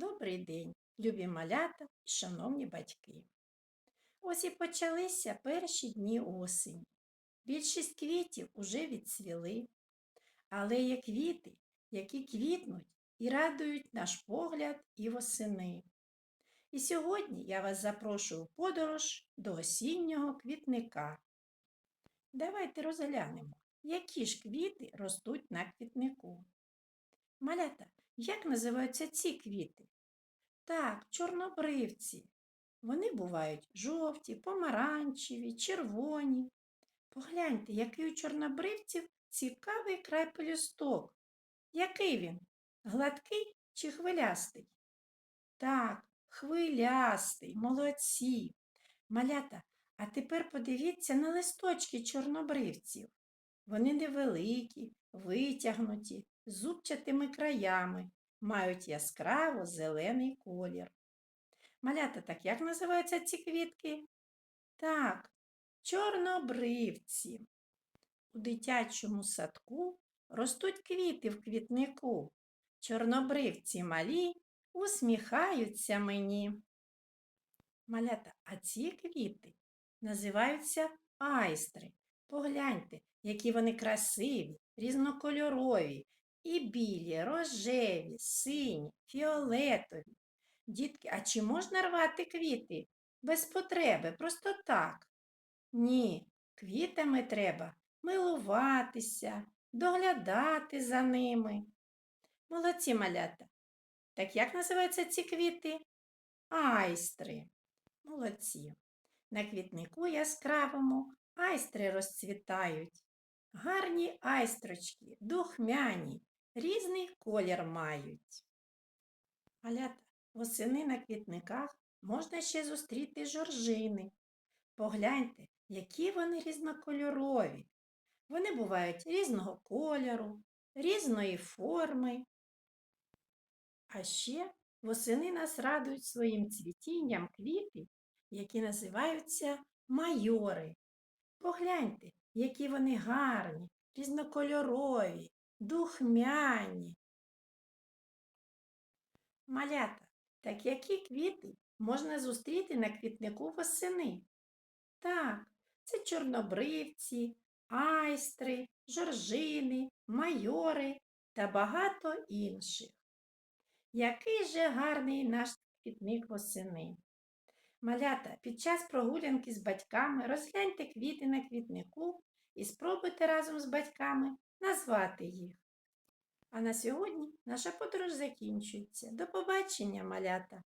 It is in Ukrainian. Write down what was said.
Добрий день, любі малята і шановні батьки. Ось і почалися перші дні осені. Більшість квітів уже відцвіли, але є квіти, які квітнуть і радують наш погляд і восени. І сьогодні я вас запрошую в подорож до осіннього квітника. Давайте розглянемо, які ж квіти ростуть на квітнику. Малята, як називаються ці квіти? Так, чорнобривці. Вони бувають жовті, помаранчеві, червоні. Погляньте, який у чорнобривців цікавий край пелюсток. Який він? Гладкий чи хвилястий? Так, хвилястий, молодці. Малята, а тепер подивіться на листочки чорнобривців. Вони невеликі, витягнуті, зубчатими краями, мають яскраво зелений колір. Малята, так як називаються ці квітки? Так, чорнобривці. У дитячому садку ростуть квіти в квітнику. Чорнобривці малі усміхаються мені. Малята, а ці квіти називаються айстри. Погляньте, які вони красиві, різнокольорові, і білі, рожеві, сині, фіолетові. Дітки, а чи можна рвати квіти? Без потреби, просто так? Ні, квітами треба милуватися, доглядати за ними. Молодці малята. Так як називаються ці квіти? Айстри. Молодці. На квітнику яскравому айстри розцвітають. Гарні айстрочки, духмяні, різний колір мають. Малята, восени на квітниках можна ще зустріти жоржини. Погляньте, які вони різнокольорові. Вони бувають різного кольору, різної форми. А ще восени нас радують своїм цвітінням квіти, які називаються майори. Погляньте, які вони гарні, різнокольорові, духмяні. Малята, так які квіти можна зустріти на квітнику восени? Так, це чорнобривці, айстри, жоржини, майори та багато інших. Який же гарний наш квітник восени. Малята, під час прогулянки з батьками розгляньте квіти на квітнику і спробуйте разом з батьками назвати їх. А на сьогодні наша подорож закінчується. До побачення, малята!